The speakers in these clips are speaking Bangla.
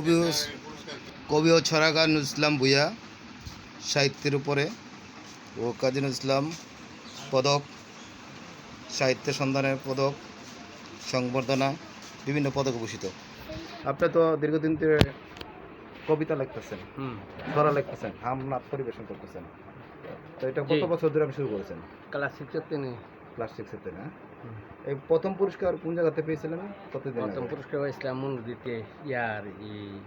কবি কবি ও ছড়াকার নজরুল ইসলাম ভুইয়া সাহিত্যের উপরে ও কাজী ইসলাম পদক সাহিত্য সন্ধানের পদক সংবর্ধনা বিভিন্ন পদক ভূষিত। আপনি তো দীর্ঘদিন ধরে কবিতা লিখতেছেন হুম। ছড়া লিখতেছেন হামনাথ পরিবেশন করতেছেন। তো এটা কত বছর ধরে আপনি শুরু করেছেন? ক্লাস সিক্সের তিনি ক্লাস সিক্সেতে না? এই প্রথম পুরস্কার কোন জায়গাতে পেয়েছিলেন? কতদিন প্রথম পুরস্কার পাইছিলাম মন্দিরতে ইয়ার ই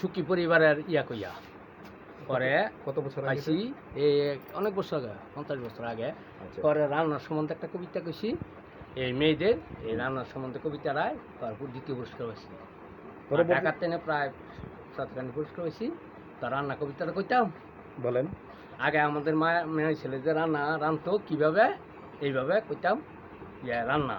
সুখী পরিবারের ইয়া কইয়া। পরে কত বছর পাইছি এই অনেক বছর আগে পঞ্চাশ বছর আগে। আচ্ছা। পরে রান্নার সম্বন্ধে একটা কবিতা কইছি এই মেয়েদের এই রান্নার সম্বন্ধে কবিতা রায় তারপর দ্বিতীয় পুরস্কার পরবর্তী- ঢাকার ট্রেনে প্রায় সাতখানি পুরস্কার পাইছি তা রান্না কবিতাটা কইতাম। বলেন। আগে আমাদের মা মেয়ে ছেলে যে রান্না রান্তো কীভাবে? এইভাবে কইতাম ইয়ে রান্না।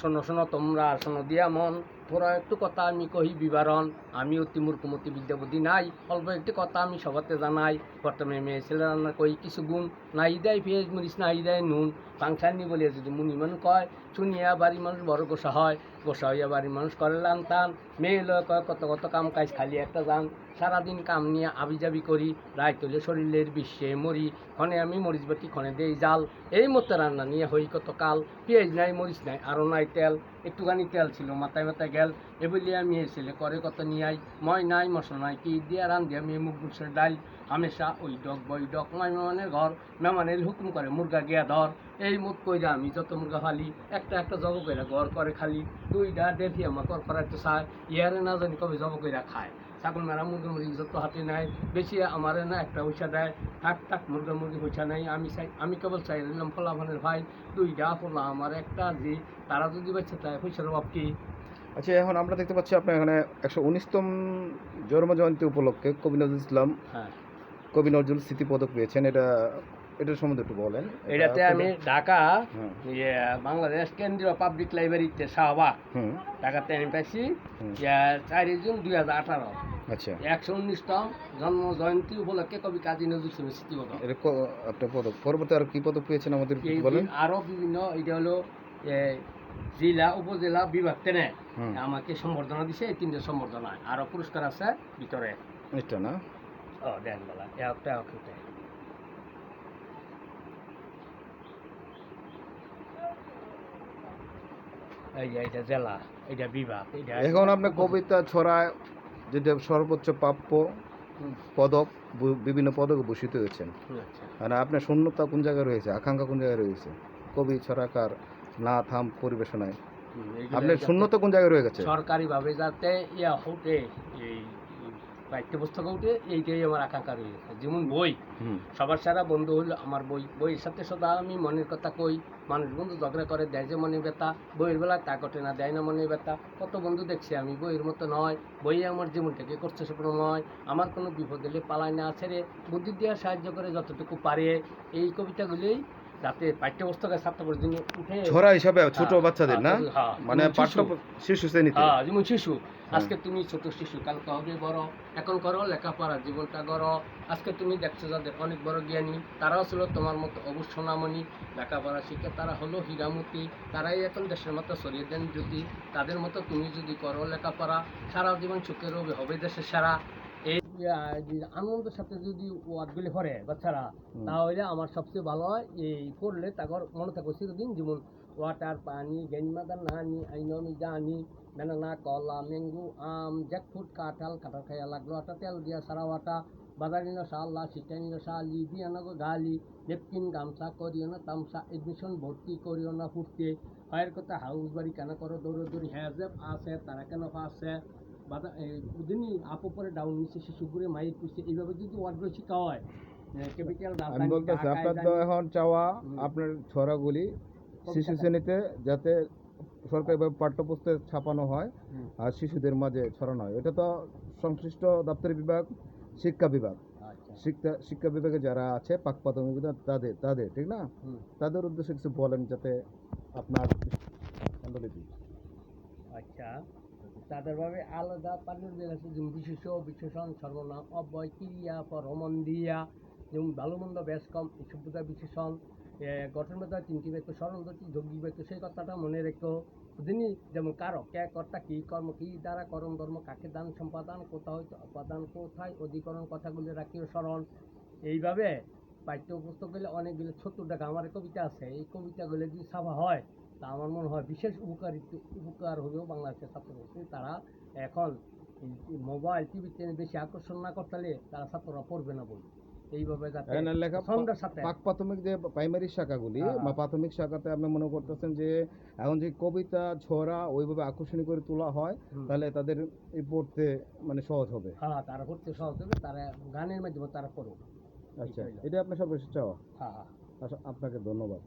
শোনো শোনো, তোমরা শোনো, দিয়া মন, তোরা একটু কথা আমি কহি বিবরণ। আমি অতি মূর্খমতি বিদ্যাবুদ্ধি নাই, অল্প একটি কথা আমি সবাতে জানাই। বর্তমানে মেয়ে ছেলে রান্না কই, কিছু গুণ নাই, দেয় পেঁয়াজ মরিচ নাই, দেয় নুন। পাংসানি বলিয়া যদি মুনি মানুষ কয়, শুনিয়া বাড়ির মানুষ বড় গোসা হয়। গোসা হইয়া বাড়ির মানুষ করে লান টান মেয়ে লয় কয়, কত কত কাম কাজ খালি একটা যান। সারাদিন কাম নিয়ে আবিজাবি করি রায় তোলে শরীরের বিশ্বে মরি, ক্ষণে আমি মরিচ বাটি, ক্ষণে দেই জাল। এই মতো রান্না নিয়ে হই কত কাল। পেঁয়াজ নাই, মরিচ নাই আরও নাই তেল। একটুখানি তেল ছিল, মাথায় মাথায় গেল। এ বলি আমি ছেলে করে কত নিয়ে আই? মই নাই, মশলা নাই, কি দিয়া রান দিয়া মেয়ে মুখ গুছের ডাল, হামেশা ওই ডক, বই ডক, মাই মেমানের ঘর। মেমানের হুকুম করে, মুরগা গিয়া ধর। এই মুখ কইরা আমি যত মুরগা ফালি, একটা একটা জব কইরা ঘর করে খালি। দুইটা দেখি আমার কর করাইতে চায় ইয়ারে না জানি কবে জব কইরা খায়? ছাগল মেরা মুরগি মুরগি যত হাতে নাই। বেশি আমারে না একটা পয়সা দেয়। থাক থাক মুরগা মুরগি পয়সা নাই। আমি চাই আমি কেবল চাই নিলাম ফলাফানের ভাই। দুইটা ফলা আমার একটা যে তারা যদি বাচ্চা তাই পয়সার অভাব কি? আচ্ছা এখন আমরা দেখতে পাচ্ছি আপনার এখানে একশো উনিশতম জন্ম জয়ন্তী উপলক্ষে কবি নজরুল ইসলাম হ্যাঁ। কবি নজরুল স্মৃতি পদক পেয়েছেন। এটা এটার সম্বন্ধে একটু বলেন। এটাতে আমি ঢাকা ইয়ে বাংলাদেশ কেন্দ্রীয় পাবলিক লাইব্রেরিতে শাহবাগ ঢাকাতে আমি পাইছি। চারই জুন দুই হাজার আঠারো। আচ্ছা। একশো উনিশতম জন্ম জয়ন্তী উপলক্ষে কবি কাজী নজরুল ইসলামের স্মৃতি পদক এটা আপনার পদক। পরবর্তী আর কি পদক পেয়েছেন আমাদের বলেন? আরও বিভিন্ন এটা হলো জেলা উপজেলা বিভাগ তেনে আমাকে সম্বর্ধনা দিছে এই তিনটে সম্বর্ধনা আরও পুরস্কার আছে ভিতরে। এটা না? ও দেন বেলা। একটা একটা এই যে এটা জেলা এটা বিভাগ এখন আপনি কবিতা ছড়ায় যেটা সর্বোচ্চ প্রাপ্য পদক বিভিন্ন পদক ভূষিত হয়েছেন। মানে আপনার শূন্যতা কোন জায়গায় রয়েছে? আকাঙ্ক্ষা কোন জায়গায় রয়েছে? কবি ছড়াকার না থাম পরিবেশনায়। আপনার শূন্যতা কোন জায়গায় রয়ে গেছে? সরকারিভাবে যাতে ইয়া হতে এই পাঠ্য পুস্তক উঠে এইটাই আমার আকাঙ্ক্ষা রয়েছে। যেমন বই। সবার সারা বন্ধু হলো আমার বই। বইয়ের সাথে সদা আমি মনের কথা কই। মানুষ বন্ধু ঝগড়া করে দেয় যে মনে ব্যথা। বইয়ের বেলা তা কটে না দেয় না মনে ব্যথা। কত বন্ধু দেখছি আমি বইয়ের মতো নয়। বই আমার জীবনটাকে করছে স্বপ্নময় আমার কোনো বিপদ হলে পালায় না ছেড়ে বুদ্ধি দেওয়ার সাহায্য করে যতটুকু পারে। এই কবিতাগুলোই যাতে পাঠ্যপুস্তকের ছাত্রদের জন্য উঠে ছড়া হিসাবে ছোট হ্যাঁ, বাচ্চাদের না? হ্যাঁ, হ্যাঁ, মানে পাঠ্য শিশু। শ্রেণীতে? হ্যাঁ যেমন শিশু। আজকে তুমি ছোট শিশু কালকে হবে বড়। এখন করো লেখাপড়া জীবনটা করো। আজকে তুমি দেখছ যাদের অনেক বড় জ্ঞানী তারাও ছিল তোমার মতো অবশ্যনামণি লেখাপড়া শিখে তারা হলো হীরামতি। তারাই এখন দেশের মতো সরিয়ে দেন যদি। তাদের মতো তুমি যদি করো লেখাপড়া সারা জীবন সুখের হবে হবে দেশের সারা। আনন্দের সাথে যদি ওয়ার্ডগুলি করে বাচ্চারা তাহলে আমার সবচেয়ে ভালো হয় এই পড়লে তারপর মনে থাকবে চিরদিন যেমন ওয়াটার পানি গেঞ্জাদার নানি আইনমি জানি বেনানা কলা ম্যাঙ্গো আম জ্যাকফ্রুট কাঁঠাল কাঁঠাল খাইয়া লাগল আটা তেল দিয়া সারা ওয়াটা বাজারিনো সাল্লা সিটানিনো শালি দিয়ানো গালি নেপকিন গামছা করিও না তামসা এডমিশন ভর্তি করিও না ফুটতে হয় কথা হাউস বাড়ি কেন করো দৌড়ো দৌড়ি হ্যাঁ যে আছে তারা কেন আছে আপু ডাউন নিচে শিশুপুরে মাইক পিছিয়ে এইভাবে যদি হয় আমি বলতেছি আপনার তো এখন চাওয়া আপনার ছড়াগুলি শিশু শ্রেণীতে যাতে সরকারিভাবে পাঠ্যপুস্তক ছাপানো হয় আর শিশুদের মাঝে ছড়ানো হয়। এটা তো সংশ্লিষ্ট দপ্তরি বিভাগ শিক্ষা বিভাগ। আচ্ছা। শিক্ষা শিক্ষা বিভাগে যারা আছে পাক প্রাথমিক তাদের তাদের ঠিক না? তাদের উদ্দেশ্যে কিছু বলেন যাতে আপনার আচ্ছা। তাদের ভাবে আলাদা পানীয় আছে যেমন বিশেষ বিশেষণ সর্বনাম অব্যয় ক্রিয়া পরমন দিয়া যেমন ভালো মন্দ বেশ কম সভ্যতা বিশেষণ এ, গঠন মেধা তিনটি বাক্য স্মরণ করছি যোগী বাক্য সেই কথাটা মনে রেখো। বুঝিনি যেমন কারও কে কর্তা কি কর্ম কি দ্বারা করম ধর্ম কাকে দান সম্পাদন কোথায় উপাদান কোথায় অধিকরণ কথাগুলি রাখিও স্মরণ। এইভাবে পাঠ্যপুস্তকগুলো অনেকগুলো ছোট্ট টাকা আমার কবিতা আছে এই কবিতাগুলো যদি ছাপা হয় তা আমার মনে হয় বিশেষ উপকারিত উপকার হবেও বাংলাদেশের ছাত্রছাত্রী তারা এখন মোবাইল টিভি চ্যানেল বেশি আকর্ষণ না করতে তারা ছাত্ররা পড়বে না বই এইভাবে পাক প্রাথমিক যে প্রাইমারি শাখাগুলি হ্যাঁ। বা প্রাথমিক শাখাতে আপনি মনে করতেছেন যে এখন যে কবিতা ছড়া ওইভাবে আকর্ষণীয় করে তোলা হয় তাহলে তাদের এই পড়তে মানে সহজ হবে। হ্যাঁ তারা করতে সহজ হবে তারা গানের মাধ্যমে তারা আচ্ছা। এটা আপনার সর্বশেষ চাওয়া? হ্যাঁ হ্যাঁ। আচ্ছা, আপনাকে ধন্যবাদ।